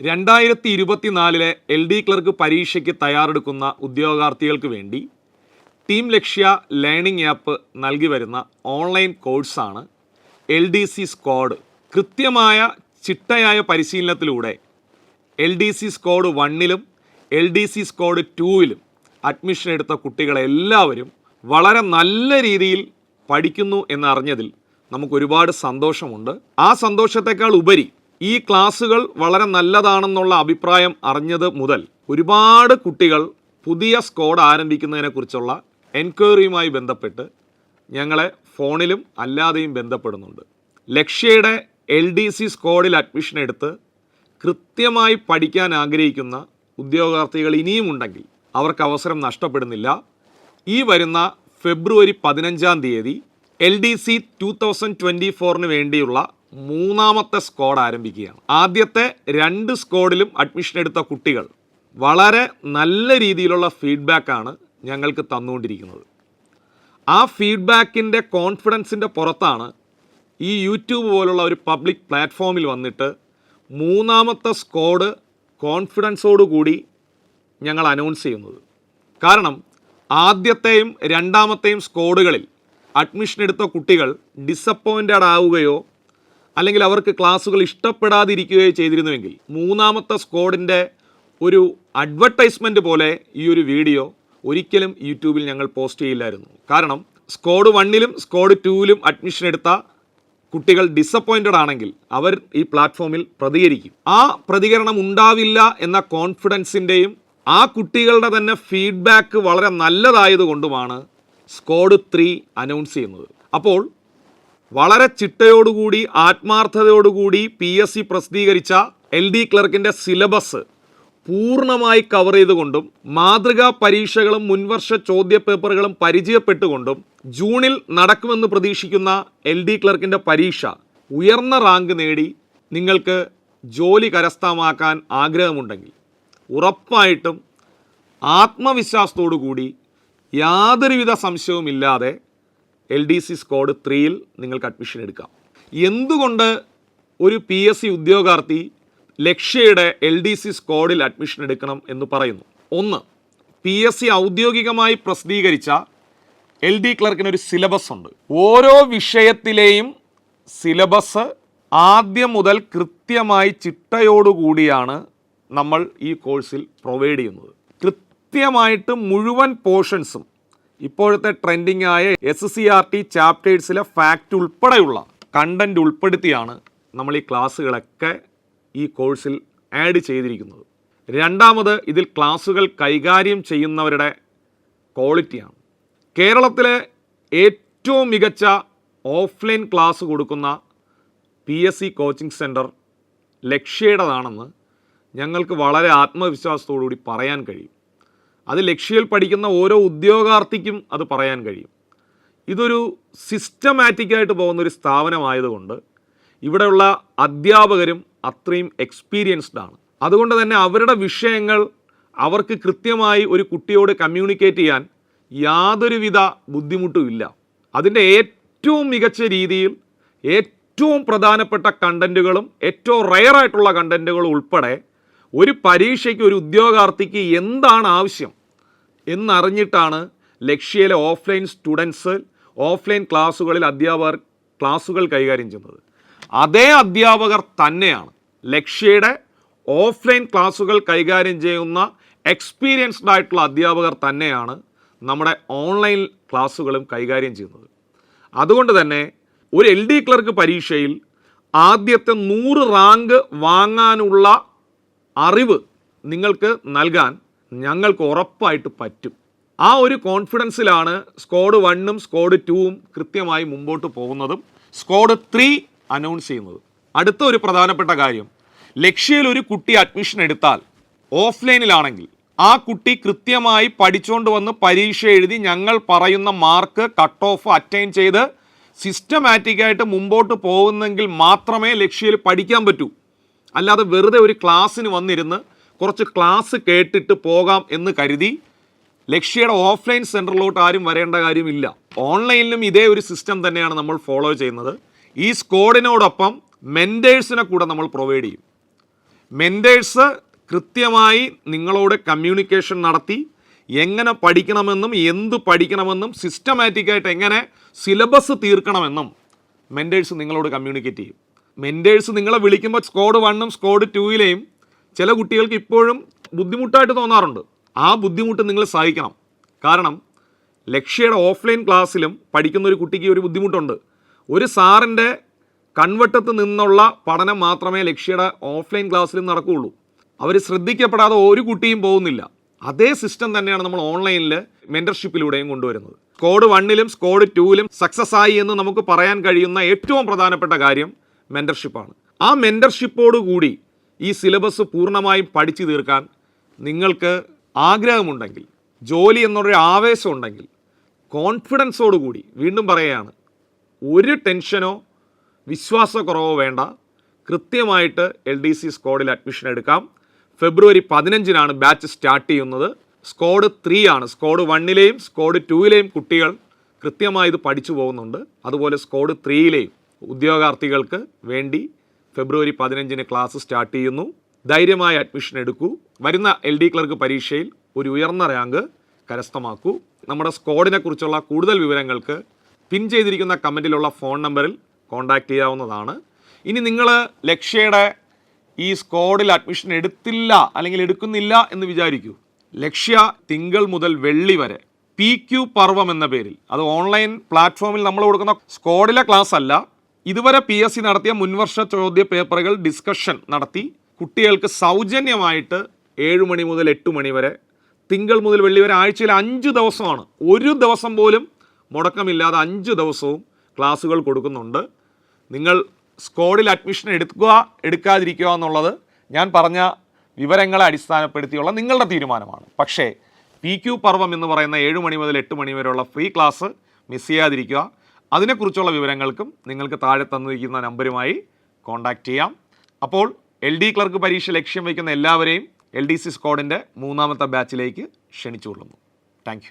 രണ്ടായിരത്തി ഇരുപത്തിനാലിലെ L D clerk പരീക്ഷയ്ക്ക് തയ്യാറെടുക്കുന്ന ഉദ്യോഗാർത്ഥികൾക്ക് വേണ്ടി ടീം ലക്ഷ്യ ലേണിംഗ് ആപ്പ് നൽകി വരുന്ന ഓൺലൈൻ കോഴ്സാണ് എൽ ഡി സി സ്ക്വാഡ്. കൃത്യമായ ചിട്ടയായ പരിശീലനത്തിലൂടെ എൽ ഡി സി സ്ക്വാഡ് വണ്ണിലും എൽ ഡി സി സ്ക്വാഡ് ടൂവിലും അഡ്മിഷൻ എടുത്ത കുട്ടികളെല്ലാവരും വളരെ നല്ല രീതിയിൽ പഠിക്കുന്നു എന്നറിഞ്ഞതിൽ നമുക്കൊരുപാട് സന്തോഷമുണ്ട്. ആ സന്തോഷത്തെക്കാൾ ഉപരി ഈ ക്ലാസ്സുകൾ വളരെ നല്ലതാണെന്നുള്ള അഭിപ്രായം അറിഞ്ഞത് മുതൽ ഒരുപാട് കുട്ടികൾ പുതിയ സ്കോഡ് ആരംഭിക്കുന്നതിനെക്കുറിച്ചുള്ള എൻക്വയറിയുമായി ബന്ധപ്പെട്ട് ഞങ്ങളെ ഫോണിലും അല്ലാതെയും ബന്ധപ്പെടുന്നുണ്ട്. ലക്ഷ്യയുടെ എൽ ഡി സി സ്കോഡിൽ അഡ്മിഷൻ എടുത്ത് കൃത്യമായി പഠിക്കാൻ ആഗ്രഹിക്കുന്ന ഉദ്യോഗാർത്ഥികൾ ഇനിയും ഉണ്ടെങ്കിൽ അവർക്ക് അവസരം നഷ്ടപ്പെടുന്നില്ല. ഈ വരുന്ന ഫെബ്രുവരി പതിനഞ്ചാം തീയതി L D C two thousand twenty ഫോറിന് വേണ്ടിയുള്ള മൂന്നാമത്തെ സ്ക്വാഡ് ആരംഭിക്കുകയാണ്. ആദ്യത്തെ രണ്ട് സ്ക്വാഡിലും അഡ്മിഷൻ എടുത്ത കുട്ടികൾ വളരെ നല്ല രീതിയിലുള്ള ഫീഡ്ബാക്കാണ് ഞങ്ങൾക്ക് തന്നുകൊണ്ടിരിക്കുന്നത്. ആ ഫീഡ്ബാക്കിന്റെ കോൺഫിഡൻസിന്റെ പുറത്താണ് ഈ യൂട്യൂബ് പോലുള്ള ഒരു പബ്ലിക് പ്ലാറ്റ്ഫോമിൽ വന്നിട്ട് മൂന്നാമത്തെ സ്ക്വാഡ് കോൺഫിഡൻസോടുകൂടി ഞങ്ങൾ അനൗൺസ് ചെയ്യുന്നത്. കാരണം ആദ്യത്തെയും രണ്ടാമത്തെയും സ്ക്വാഡുകളിൽ അഡ്മിഷൻ എടുത്ത കുട്ടികൾ ഡിസപ്പോയിന്റഡ് ആവുകയോ അല്ലെങ്കിൽ അവർക്ക് ക്ലാസ്സുകൾ ഇഷ്ടപ്പെടാതിരിക്കുകയോ ചെയ്തിരുന്നുവെങ്കിൽ മൂന്നാമത്തെ സ്ക്വാഡിന്റെ ഒരു അഡ്വർടൈസ്മെന്റ് പോലെ ഈ ഒരു വീഡിയോ ഒരിക്കലും യൂട്യൂബിൽ ഞങ്ങൾ പോസ്റ്റ് ചെയ്യില്ലായിരുന്നു. കാരണം സ്ക്വാഡ് വണ്ണിലും സ്ക്വാഡ് ടൂവിലും അഡ്മിഷൻ എടുത്ത കുട്ടികൾ ഡിസപ്പോയിന്റഡ് ആണെങ്കിൽ അവർ ഈ പ്ലാറ്റ്ഫോമിൽ പ്രതികരിക്കും. ആ പ്രതികരണം ഉണ്ടാവില്ല എന്ന കോൺഫിഡൻസിന്റെയും ആ കുട്ടികളുടെ തന്നെ ഫീഡ്ബാക്ക് വളരെ നല്ലതായതുകൊണ്ടുമാണ് സ്ക്വാഡ് ത്രീ അനൗൺസ് ചെയ്യുന്നത്. അപ്പോൾ വളരെ ചിട്ടയോടുകൂടി ആത്മാർത്ഥതയോടുകൂടി പി എസ് സി പ്രസിദ്ധീകരിച്ച എൽ ഡി ക്ലർക്കിന്റെ സിലബസ് പൂർണമായി കവർ ചെയ്തുകൊണ്ടും മാതൃകാ പരീക്ഷകളും മുൻവർഷ ചോദ്യപേപ്പറുകളും പരിചയപ്പെട്ടുകൊണ്ടും ജൂണിൽ നടക്കുമെന്ന് പ്രതീക്ഷിക്കുന്ന എൽ ഡി ക്ലർക്കിന്റെ പരീക്ഷ ഉയർന്ന റാങ്ക് നേടി നിങ്ങൾക്ക് ജോലി കരസ്ഥമാക്കാൻ ആഗ്രഹമുണ്ടെങ്കിൽ ഉറപ്പായിട്ടും ആത്മവിശ്വാസത്തോടു കൂടി യാതൊരുവിധ സംശയവുമില്ലാതെ എൽ ഡി സി സ്ക്വാഡ് ത്രീയിൽ നിങ്ങൾക്ക് അഡ്മിഷൻ എടുക്കാം. എന്തുകൊണ്ട് ഒരു പി എസ് സി ഉദ്യോഗാർത്ഥി ലക്ഷ്യയുടെ എൽ ഡി സി സ്ക്വാഡിൽ അഡ്മിഷൻ എടുക്കണം എന്ന് പറയുന്നു? ഒന്ന് പി എസ് സി ഔദ്യോഗികമായി പ്രസിദ്ധീകരിച്ച എൽ ഡി ക്ലർക്കിന് ഒരു സിലബസ് ഉണ്ട്. ഓരോ വിഷയത്തിലെയും സിലബസ് ആദ്യം മുതൽ കൃത്യമായി ചിട്ടയോടുകൂടിയാണ് നമ്മൾ ഈ കോഴ്സിൽ പ്രൊവൈഡ് ചെയ്യുന്നത്. കൃത്യമായിട്ട് മുഴുവൻ പോർഷൻസും ഇപ്പോഴത്തെ ട്രെൻഡിങ് ആയ എസ് സി ആർ ടി ചാപ്റ്റേഴ്സിലെ ഫാക്റ്റ് ഉൾപ്പെടെയുള്ള കണ്ടന്റ് ഉൾപ്പെടുത്തിയാണ് നമ്മൾ ഈ ക്ലാസ്സുകളൊക്കെ ഈ കോഴ്സിൽ ആഡ് ചെയ്തിരിക്കുന്നത്. രണ്ടാമത് ഇതിൽ ക്ലാസ്സുകൾ കൈകാര്യം ചെയ്യുന്നവരുടെ ക്വാളിറ്റിയാണ് കേരളത്തിലെ ഏറ്റവും മികച്ച ഓഫ്ലൈൻ ക്ലാസ് കൊടുക്കുന്ന P S C coaching centre ലക്ഷ്യയുടേതാണെന്ന് ഞങ്ങൾക്ക് വളരെ ആത്മവിശ്വാസത്തോടുകൂടി പറയാൻ കഴിയും. അത് ലക്ഷ്യയിൽ പഠിക്കുന്ന ഓരോ ഉദ്യോഗാർത്ഥിക്കും അത് പറയാൻ കഴിയും. ഇതൊരു സിസ്റ്റമാറ്റിക്കായിട്ട് പോകുന്ന ഒരു സ്ഥാപനമായതുകൊണ്ട് ഇവിടെയുള്ള അധ്യാപകരും അത്രയും എക്സ്പീരിയൻസ്ഡ് ആണ്. അതുകൊണ്ട് തന്നെ അവരുടെ വിഷയങ്ങൾ അവർക്ക് കൃത്യമായി ഒരു കുട്ടിയോട് കമ്മ്യൂണിക്കേറ്റ് ചെയ്യാൻ യാതൊരുവിധ ബുദ്ധിമുട്ടും ഇല്ല. അതിന്റെ ഏറ്റവും മികച്ച രീതിയിൽ ഏറ്റവും പ്രധാനപ്പെട്ട കണ്ടന്റുകളും ഏറ്റവും റയറായിട്ടുള്ള കണ്ടന്റുകളും ഉൾപ്പെടെ ഒരു പരീക്ഷയ്ക്ക് ഒരു ഉദ്യോഗാർത്ഥിക്ക് എന്താണ് ആവശ്യം? എന്നറിഞ്ഞിട്ടാണ് ലക്ഷ്യയിലെ ഓഫ്ലൈൻ സ്റ്റുഡൻസ് ഓഫ്ലൈൻ ക്ലാസ്സുകളിൽ അധ്യാപകർ ക്ലാസ്സുകൾ കൈകാര്യം ചെയ്യുന്നത്. അതേ അധ്യാപകർ തന്നെയാണ് ലക്ഷ്യയുടെ ഓഫ്ലൈൻ ക്ലാസ്സുകൾ കൈകാര്യം ചെയ്യുന്ന എക്സ്പീരിയൻസ്ഡ് ആയിട്ടുള്ള അധ്യാപകർ തന്നെയാണ് നമ്മുടെ ഓൺലൈൻ ക്ലാസ്സുകളും കൈകാര്യം ചെയ്യുന്നത്. അതുകൊണ്ട് തന്നെ ഒരു എൽ ഡി ക്ലർക്ക് പരീക്ഷയിൽ ആദ്യത്തെ നൂറ് റാങ്ക് വാങ്ങാനുള്ള അറിവ് നിങ്ങൾക്ക് നൽകാൻ ഞങ്ങൾക്ക് ഉറപ്പായിട്ട് പറ്റും. ആ ഒരു കോൺഫിഡൻസിലാണ് സ്ക്വാഡ് വണ്ണും സ്ക്വാഡ് ടൂവും കൃത്യമായി മുമ്പോട്ട് പോകുന്നതും സ്ക്വാഡ് ത്രീ അനൗൺസ് ചെയ്യുന്നതും. അടുത്ത ഒരു പ്രധാനപ്പെട്ട കാര്യം ലക്ഷ്യയിൽ ഒരു കുട്ടി അഡ്മിഷൻ എടുത്താൽ ഓഫ്ലൈനിലാണെങ്കിൽ ആ കുട്ടി കൃത്യമായി പഠിച്ചുകൊണ്ട് വന്ന് പരീക്ഷ എഴുതി ഞങ്ങൾ പറയുന്ന മാർക്ക് കട്ട് ഓഫ് അറ്റൈൻ ചെയ്ത് സിസ്റ്റമാറ്റിക്കായിട്ട് മുമ്പോട്ട് പോകുന്നെങ്കിൽ മാത്രമേ ലക്ഷ്യയിൽ പഠിക്കാൻ പറ്റൂ. അല്ലാതെ വെറുതെ ഒരു ക്ലാസ്സിന് വന്നിരുന്ന് കുറച്ച് ക്ലാസ് കേട്ടിട്ട് പോകാം എന്ന് കരുതി ലക്ഷ്യയുടെ ഓഫ്ലൈൻ സെന്ററിലോട്ട് ആരും വരേണ്ട കാര്യമില്ല. ഓൺലൈനിലും ഇതേ ഒരു സിസ്റ്റം തന്നെയാണ് നമ്മൾ ഫോളോ ചെയ്യുന്നത്. ഈ സ്കോഡിനോടൊപ്പം മെന്റേഴ്സിനെ കൂടെ നമ്മൾ പ്രൊവൈഡ് ചെയ്യും. മെന്റേഴ്സ് കൃത്യമായി നിങ്ങളോട് കമ്മ്യൂണിക്കേഷൻ നടത്തി എങ്ങനെ പഠിക്കണമെന്നും എന്ത് പഠിക്കണമെന്നും സിസ്റ്റമാറ്റിക്കായിട്ട് എങ്ങനെ സിലബസ് തീർക്കണമെന്നും മെന്റേഴ്സ് നിങ്ങളോട് കമ്മ്യൂണിക്കേറ്റ് ചെയ്യും. മെന്റേഴ്സ് നിങ്ങളെ വിളിക്കുമ്പോൾ സ്കോഡ് വണ്ണും സ്കോഡ് ടൂയിലെയും ചില കുട്ടികൾക്ക് ഇപ്പോഴും ബുദ്ധിമുട്ടായിട്ട് തോന്നാറുണ്ട്. ആ ബുദ്ധിമുട്ട് നിങ്ങൾ സഹായിക്കണം കാരണം ലക്ഷ്യയുടെ ഓഫ്ലൈൻ ക്ലാസ്സിലും പഠിക്കുന്ന ഒരു കുട്ടിക്ക് ഒരു ബുദ്ധിമുട്ടുണ്ട്. ഒരു സാറിന്റെ കൺവട്ടത്ത് നിന്നുള്ള പഠനം മാത്രമേ ലക്ഷ്യയുടെ ഓഫ്ലൈൻ ക്ലാസ്സിലും നടക്കുകയുള്ളൂ. അവർ ശ്രദ്ധിക്കപ്പെടാതെ ഒരു കുട്ടിയും പോകുന്നില്ല. അതേ സിസ്റ്റം തന്നെയാണ് നമ്മൾ ഓൺലൈനിൽ മെന്റർഷിപ്പിലൂടെയും കൊണ്ടുവരുന്നത്. സ്കോഡ് വണ്ണിലും സ്കോഡ് ടൂവിലും സക്സസ് ആയി എന്ന് നമുക്ക് പറയാൻ കഴിയുന്ന ഏറ്റവും പ്രധാനപ്പെട്ട കാര്യം മെന്റർഷിപ്പാണ്. ആ മെന്റർഷിപ്പോട് കൂടി ഈ സിലബസ് പൂർണമായും പഠിച്ചു തീർക്കാൻ നിങ്ങൾക്ക് ആഗ്രഹമുണ്ടെങ്കിൽ ജോലി എന്നൊരു ആവേശം ഉണ്ടെങ്കിൽ കോൺഫിഡൻസോടുകൂടി വീണ്ടും പറയുകയാണ് ഒരു ടെൻഷനോ വിശ്വാസക്കുറവോ വേണ്ട. കൃത്യമായിട്ട് എൽ ഡി സി സ്കോഡിൽ അഡ്മിഷൻ എടുക്കാം. ഫെബ്രുവരി പതിനഞ്ചിനാണ് ബാച്ച് സ്റ്റാർട്ട് ചെയ്യുന്നത്. സ്ക്വാഡ് ത്രീ ആണ് സ്കോഡ് വണ്ണിലെയും സ്കോഡ് ടുവിലെയും കുട്ടികൾ കൃത്യമായി ഇത് പഠിച്ചു പോകുന്നുണ്ട്. അതുപോലെ സ്കോഡ് ത്രീയിലെയും ഉദ്യോഗാർത്ഥികൾക്ക് വേണ്ടി ഫെബ്രുവരി പതിനഞ്ചിന് ക്ലാസ് സ്റ്റാർട്ട് ചെയ്യുന്നു. ധൈര്യമായ അഡ്മിഷൻ എടുക്കൂ. വരുന്ന എൽ ഡി ക്ലർക്ക് പരീക്ഷയിൽ ഒരു ഉയർന്ന റാങ്ക് കരസ്ഥമാക്കൂ. നമ്മുടെ സ്കോഡിനെ കുറിച്ചുള്ള കൂടുതൽ വിവരങ്ങൾക്ക് പിൻ ചെയ്തിരിക്കുന്ന കമന്റിലുള്ള ഫോൺ നമ്പറിൽ കോൺടാക്റ്റ് ചെയ്യാവുന്നതാണ്. ഇനി നിങ്ങൾ ലക്ഷ്യയുടെ ഈ സ്കോഡിൽ അഡ്മിഷൻ എടുത്തില്ല അല്ലെങ്കിൽ എടുക്കുന്നില്ല എന്ന് വിചാരിക്കൂ. ലക്ഷ്യ തിങ്കൾ മുതൽ വെള്ളി വരെ. പി ക്യു പർവം എന്ന പേരിൽ. അത് ഓൺലൈൻ പ്ലാറ്റ്ഫോമിൽ നമ്മൾ കൊടുക്കുന്ന സ്കോഡിലെ ക്ലാസ് അല്ല. ഇതുവരെ പി എസ് സി നടത്തിയ മുൻവർഷ ചോദ്യ പേപ്പറുകൾ ഡിസ്കഷൻ നടത്തി. കുട്ടികൾക്ക് സൗജന്യമായിട്ട് ഏഴ് മണി മുതൽ എട്ട് മണി വരെ തിങ്കൾ മുതൽ വെള്ളി വരെ ആഴ്ചയിൽ അഞ്ച് ദിവസമാണ്. ഒരു ദിവസം പോലും മുടക്കമില്ലാതെ അഞ്ച് ദിവസവും ക്ലാസ്സുകൾ കൊടുക്കുന്നുണ്ട്. നിങ്ങൾ സ്കോഡിൽ അഡ്മിഷൻ എടുക്കുക എടുക്കാതിരിക്കുക എന്നുള്ളത് ഞാൻ പറഞ്ഞ വിവരങ്ങളെ അടിസ്ഥാനപ്പെടുത്തിയുള്ള നിങ്ങളുടെ തീരുമാനമാണ്. പക്ഷേ പി ക്യു പർവം എന്ന് പറയുന്ന ഏഴ് മണി മുതൽ എട്ട് മണി വരെയുള്ള ഫ്രീ ക്ലാസ് മിസ് ചെയ്യാതിരിക്കുക. അതിനെക്കുറിച്ചുള്ള വിവരങ്ങൾക്കും നിങ്ങൾക്ക് താഴെ തന്നിരിക്കുന്ന നമ്പരുമായി കോൺടാക്റ്റ് ചെയ്യാം. അപ്പോൾ എൽ ഡി ക്ലർക്ക് പരീക്ഷ ലക്ഷ്യം വയ്ക്കുന്ന എല്ലാവരെയും എൽ ഡി സി സ്ക്വാഡിന്റെ മൂന്നാമത്തെ ബാച്ചിലേക്ക് ക്ഷണിച്ചുകൊള്ളുന്നു. താങ്ക്